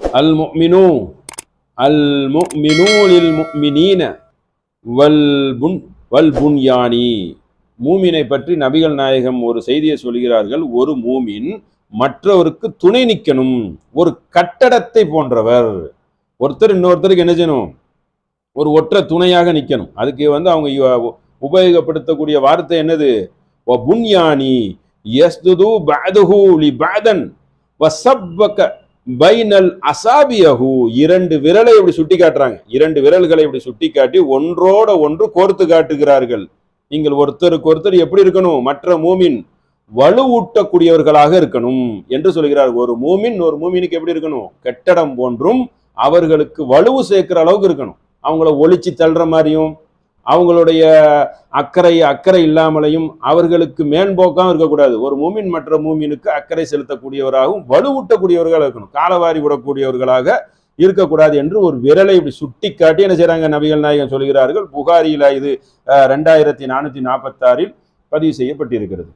அல் முஃமினு அல் முஃமினூலில் முஃமினீன வல் புன் வல் புன்யானி மூமினை பற்றி நபிகள் நாயகம் ஒரு செய்தியை சொல்கிறார்கள். ஒரு மூமின் மற்றவருக்கு துணை நிற்கணும் ஒரு கட்டடத்தை போன்றவர். ஒருத்தர் இன்னொருத்தருக்கு என்ன செய்யணும்? ஒரு ஒற்ற துணையாக நிற்கணும் அதுக்கு வந்து அவங்க உபயோகப்படுத்தக்கூடிய வார்த்தை என்னது? வ புன்யானி எஸ்துது பஅதுஹு லி பஅதன் வசப்பக பைனல் அசாபியஹு. இரண்டு விரலை இப்படி சுட்டி காட்டுறாங்க. இரண்டு விரல்களை இப்படி சுட்டி காட்டி ஒன்றோட ஒன்று கோர்த்து காட்டுகிறார்கள். நீங்கள் ஒருத்தருக்கு ஒருத்தர் எப்படி இருக்கணும்? மற்ற மூமின் வலுவூட்டக்கூடியவர்களாக இருக்கணும் என்று சொல்கிறார். ஒரு மூமின் ஒரு மூமினுக்கு எப்படி இருக்கணும்? கட்டடம் போன்றும் அவர்களுக்கு வலுவு சேர்க்கிற அளவுக்கு இருக்கணும். அவங்கள ஒழிச்சு தள்ளுற மாதிரியும் அவங்களுடைய அக்கறை அக்கறை இல்லாமலையும் அவர்களுக்கு மேன்போக்காகவும் இருக்கக்கூடாது. ஒரு மூமின் மற்ற மூமினுக்கு அக்கறை செலுத்தக்கூடியவராகவும் வலுவூட்டக்கூடியவர்களாக இருக்கணும். காலவாரி விடக்கூடியவர்களாக இருக்கக்கூடாது என்று ஒரு விரலை இப்படி சுட்டி காட்டி என்ன செய்கிறாங்க நபிகள் நாயகன் சொல்கிறார்கள் புகாரியில் இது ரெண்டாயிரத்தி நானூற்றி நாற்பத்தாறில் பதிவு செய்யப்பட்டிருக்கிறது.